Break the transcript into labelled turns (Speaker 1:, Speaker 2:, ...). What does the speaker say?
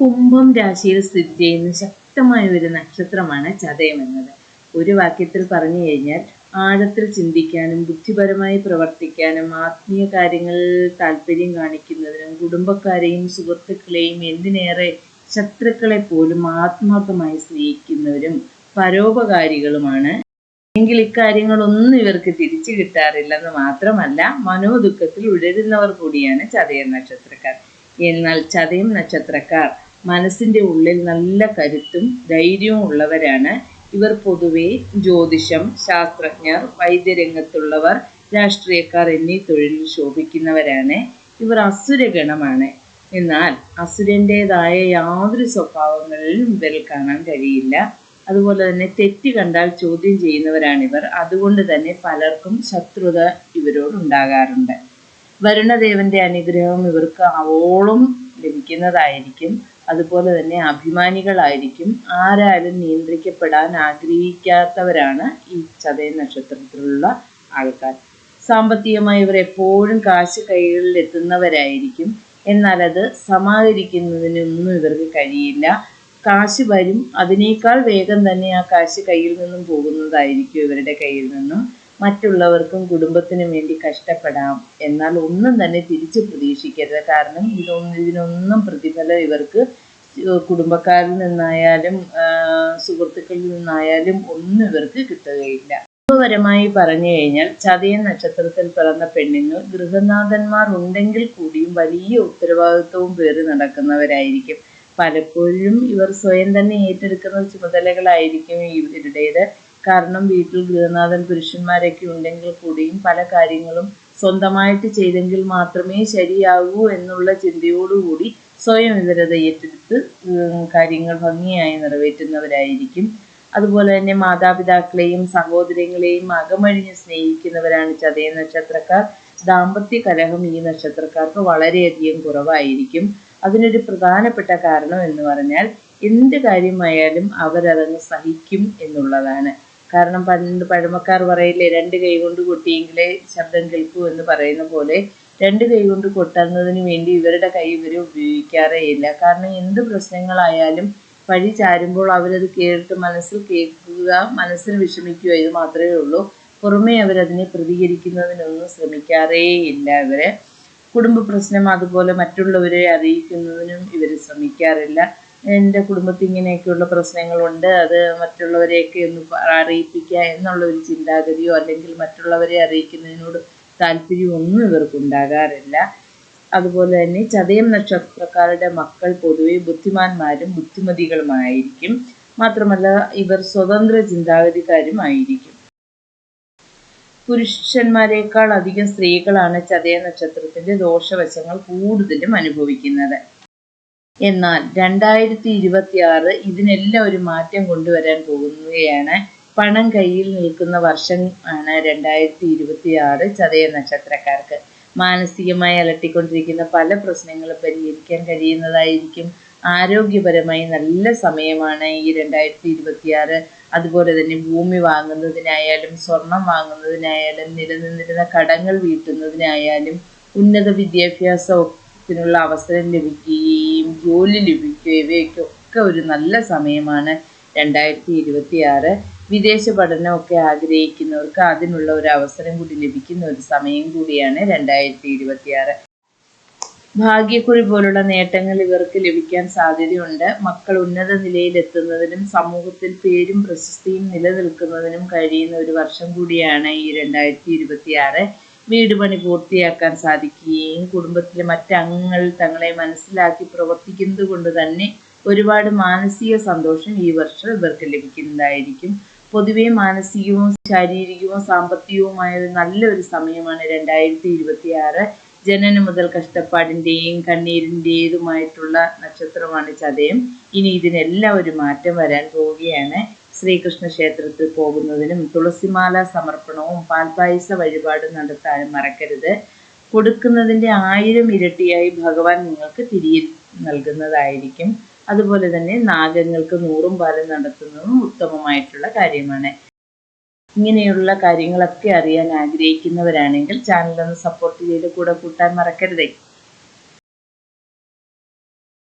Speaker 1: കുംഭം രാശിയിൽ സ്ഥിതി ചെയ്യുന്ന ശക്തമായ ഒരു നക്ഷത്രമാണ് ചതയം എന്നത്. ഒരു വാക്യത്തിൽ പറഞ്ഞു കഴിഞ്ഞാൽ ആഴത്തിൽ ചിന്തിക്കാനും ബുദ്ധിപരമായി പ്രവർത്തിക്കാനും ആത്മീയ കാര്യങ്ങളിൽ താല്പര്യം കാണിക്കുന്നതിനും കുടുംബക്കാരെയും സുഹൃത്തുക്കളെയും എന്തിനേറെ ശത്രുക്കളെ പോലും ആത്മാർത്ഥമായി സ്നേഹിക്കുന്നവരും പരോപകാരികളുമാണ്. എങ്കിൽ ഇക്കാര്യങ്ങളൊന്നും ഇവർക്ക് തിരിച്ചു കിട്ടാറില്ലെന്ന് മാത്രമല്ല മനോദുഃഖത്തിൽ ഉഴരുന്നവർ കൂടിയാണ് ചതയം നക്ഷത്രക്കാർ. എന്നാൽ ചതയം നക്ഷത്രക്കാർ മനസ്സിന്റെ ഉള്ളിൽ നല്ല കരുത്തും ധൈര്യവും ഉള്ളവരാണ്. ഇവർ പൊതുവെ ജ്യോതിഷം ശാസ്ത്രജ്ഞർ വൈദ്യരംഗത്തുള്ളവർ രാഷ്ട്രീയക്കാർ എന്നീ തൊഴിലിൽ ശോഭിക്കുന്നവരാണ്. ഇവർ അസുരഗണമാണ്. എന്നാൽ അസുരന്റെതായ യാതൊരു സ്വഭാവങ്ങളിലും ഇവരിൽ കാണാൻ കഴിയില്ല. അതുപോലെ തന്നെ തെറ്റ് കണ്ടാൽ ചോദ്യം ചെയ്യുന്നവരാണിവർ അതുകൊണ്ട് തന്നെ പലർക്കും ശത്രുത ഇവരോടുണ്ടാകാറുണ്ട് വരുണദേവന്റെ അനുഗ്രഹം ഇവർക്ക് ആവോളം ലഭിക്കുന്നതായിരിക്കും. അതുപോലെ തന്നെ അഭിമാനികളായിരിക്കും. ആരാലും നിയന്ത്രിക്കപ്പെടാൻ ആഗ്രഹിക്കാത്തവരാണ് ഈ ചതയ നക്ഷത്രത്തിലുള്ള ആൾക്കാർ. സാമ്പത്തികമായി ഇവർ എപ്പോഴും കാശ് കൈകളിൽ എത്തുന്നവരായിരിക്കും. എന്നാൽ അത് സമാഹരിക്കുന്നതിനൊന്നും ഇവർക്ക് കഴിയില്ല. കാശ് വരും. അതിനേക്കാൾ വേഗം തന്നെ ആ കാശ് കയ്യിൽ നിന്നും പോകുന്നതായിരിക്കും ഇവരുടെ കയ്യിൽ നിന്നും. മറ്റുള്ളവർക്കും കുടുംബത്തിനും വേണ്ടി കഷ്ടപ്പെടാം. എന്നാൽ ഒന്നും തന്നെ തിരിച്ചു പ്രതീക്ഷിക്കരുത്. കാരണം ഇതൊന്നും ഇതിനൊന്നും പ്രതിഫലം ഇവർക്ക് കുടുംബക്കാരിൽ നിന്നായാലും സുഹൃത്തുക്കളിൽ നിന്നായാലും ഒന്നും ഇവർക്ക് കിട്ടുകയില്ല. കുടുംബപരമായി പറഞ്ഞു കഴിഞ്ഞാൽ ചതയ നക്ഷത്രത്തിൽ പിറന്ന പെണ്ണുങ്ങൾ ഗൃഹനാഥന്മാർ ഉണ്ടെങ്കിൽ കൂടിയും വലിയ ഉത്തരവാദിത്വവും പേറി നടക്കുന്നവരായിരിക്കും. പലപ്പോഴും ഇവർ സ്വയം തന്നെ ഏറ്റെടുക്കുന്ന ചുമതലകളായിരിക്കും ഇവരുടേത്. കാരണം വീട്ടിൽ ഗൃഹനാഥൻ പുരുഷന്മാരൊക്കെ ഉണ്ടെങ്കിൽ കൂടിയും പല കാര്യങ്ങളും സ്വന്തമായിട്ട് ചെയ്തെങ്കിൽ മാത്രമേ ശരിയാകൂ എന്നുള്ള ചിന്തയോടുകൂടി സ്വയം ഇവരത് ഏറ്റെടുത്ത് കാര്യങ്ങൾ ഭംഗിയായി നിറവേറ്റുന്നവരായിരിക്കും. അതുപോലെ തന്നെ മാതാപിതാക്കളെയും സഹോദരങ്ങളെയും അകമഴിഞ്ഞ് സ്നേഹിക്കുന്നവരാണ് ചതയ നക്ഷത്രക്കാർ. ദാമ്പത്യ കലഹം ഈ നക്ഷത്രക്കാർക്ക് വളരെയധികം കുറവായിരിക്കും. അതിനൊരു പ്രധാനപ്പെട്ട കാരണം എന്ന് പറഞ്ഞാൽ എന്ത് കാര്യമായാലും അവരതങ്ങ് സഹിക്കും എന്നുള്ളതാണ്. കാരണം പണ്ട് പഴമക്കാർ പറയില്ലേ രണ്ട് കൈ കൊണ്ട് കൊട്ടിയെങ്കിലേ ശബ്ദം കേൾക്കൂ എന്ന് പറയുന്ന പോലെ രണ്ട് കൈ കൊണ്ട് കൊട്ടുന്നതിന് വേണ്ടി ഇവരുടെ കൈ ഇവർ ഉപയോഗിക്കാറേ ഇല്ല. കാരണം എന്ത് പ്രശ്നങ്ങളായാലും വഴി ചാരുമ്പോൾ അവരത് കേട്ട് മനസ്സിൽ കേൾക്കുക മനസ്സിന് വിഷമിക്കുക ഇത് മാത്രമേ ഉള്ളൂ. പുറമേ അവരതിനെ പ്രതികരിക്കുന്നതിനൊന്നും ശ്രമിക്കാറേ ഇല്ല ഇവരെ. കുടുംബ പ്രശ്നം അതുപോലെ മറ്റുള്ളവരെ അറിയിക്കുന്നതിനും ഇവർ ശ്രമിക്കാറില്ല. എന്റെ കുടുംബത്തിൽ ഇങ്ങനെയൊക്കെയുള്ള പ്രശ്നങ്ങളുണ്ട്. അത് മറ്റുള്ളവരെയൊക്കെ ഒന്ന് അറിയിപ്പിക്കുക എന്നുള്ള ഒരു ചിന്താഗതിയോ അല്ലെങ്കിൽ മറ്റുള്ളവരെ അറിയിക്കുന്നതിനോട് താല്പര്യമൊന്നും ഇവർക്കുണ്ടാകാറില്ല അതുപോലെ തന്നെ ചതയം നക്ഷത്രക്കാരുടെ മക്കൾ പൊതുവെ ബുദ്ധിമാന്മാരും ബുദ്ധിമതികളുമായിരിക്കും. മാത്രമല്ല ഇവർ സ്വതന്ത്ര ചിന്താഗതിക്കാരുമായിരിക്കും. പുരുഷന്മാരെക്കാൾ അധികം സ്ത്രീകളാണ് ചതയ നക്ഷത്രത്തിന്റെ ദോഷവശങ്ങൾ കൂടുതലും അനുഭവിക്കുന്നത്. എന്നാൽ രണ്ടായിരത്തി ഇരുപത്തി ആറ് ഇതിനെല്ലാം ഒരു മാറ്റം കൊണ്ടുവരാൻ പോകുകയാണ്. പണം കയ്യിൽ നിൽക്കുന്ന വർഷം ആണ് രണ്ടായിരത്തി ഇരുപത്തി ആറ് ചതയ നക്ഷത്രക്കാർക്ക്. മാനസികമായി അലട്ടിക്കൊണ്ടിരിക്കുന്ന പല പ്രശ്നങ്ങളും പരിഹരിക്കാൻ കഴിയുന്നതായിരിക്കും. ആരോഗ്യപരമായി നല്ല സമയമാണ് ഈ രണ്ടായിരത്തി ഇരുപത്തിയാറ് അതുപോലെ തന്നെ ഭൂമി വാങ്ങുന്നതിനായാലും സ്വർണം വാങ്ങുന്നതിനായാലും നിലനിന്നിരുന്ന കടങ്ങൾ വീട്ടുന്നതിനായാലും ഉന്നത വിദ്യാഭ്യാസത്തിനുള്ള അവസരം ലഭിക്കുകയും ജോലി ലഭിക്കുകയും ഇവയ്ക്കൊക്കെ ഒരു നല്ല സമയമാണ് രണ്ടായിരത്തി ഇരുപത്തി ആറ് വിദേശ പഠനമൊക്കെ ആഗ്രഹിക്കുന്നവർക്ക് അതിനുള്ള ഒരു അവസരം കൂടി ലഭിക്കുന്ന ഒരു സമയം കൂടിയാണ് രണ്ടായിരത്തി ഇരുപത്തിയാറ് ഭാഗ്യക്കുറി പോലുള്ള നേട്ടങ്ങൾ ഇവർക്ക് ലഭിക്കാൻ സാധ്യതയുണ്ട്. മക്കൾ ഉന്നത നിലയിലെത്തുന്നതിനും സമൂഹത്തിൽ പേരും പ്രശസ്തിയും നിലനിൽക്കുന്നതിനും കഴിയുന്ന ഒരു വർഷം കൂടിയാണ് ഈ രണ്ടായിരത്തി ഇരുപത്തിയാറ് വീട് പണി പൂർത്തിയാക്കാൻ സാധിക്കുകയും കുടുംബത്തിലെ മറ്റംഗങ്ങൾ തങ്ങളെ മനസ്സിലാക്കി പ്രവർത്തിക്കുന്നത് കൊണ്ട് തന്നെ ഒരുപാട് മാനസിക സന്തോഷം ഈ വർഷം ഇവർക്ക് ലഭിക്കുന്നതായിരിക്കും. പൊതുവെ മാനസികവും ശാരീരികവും സാമ്പത്തികവുമായ ഒരു നല്ലൊരു സമയമാണ് രണ്ടായിരത്തി ഇരുപത്തി ആറ് ജനനം മുതൽ കഷ്ടപ്പാടിന്റെയും കണ്ണീരിന്റെതുമായിട്ടുള്ള നക്ഷത്രമാണ് ചതയം. ഇനി ഇതിനെല്ലാം ഒരു മാറ്റം വരാൻ പോവുകയാണ്. ശ്രീകൃഷ്ണ ക്ഷേത്രത്തിൽ പോകുന്നതിനും തുളസിമാല സമർപ്പണവും പാൽപായസ വഴിപാടും നടത്താനും മറക്കരുത്. കൊടുക്കുന്നതിന്റെ ആയിരം ഇരട്ടിയായി ഭഗവാൻ നിങ്ങൾക്ക് തിരികെ നൽകുന്നതായിരിക്കും. അതുപോലെ തന്നെ നാഗങ്ങൾക്ക് നൂറും പാലം നടത്തുന്നതും ഉത്തമമായിട്ടുള്ള കാര്യമാണ്. ഇങ്ങനെയുള്ള കാര്യങ്ങളൊക്കെ അറിയാൻ ആഗ്രഹിക്കുന്നവരാണെങ്കിൽ ചാനൽ ഒന്ന് സപ്പോർട്ട് ചെയ്ത് കൂടെ കൂട്ടാൻ മറക്കരുതേ.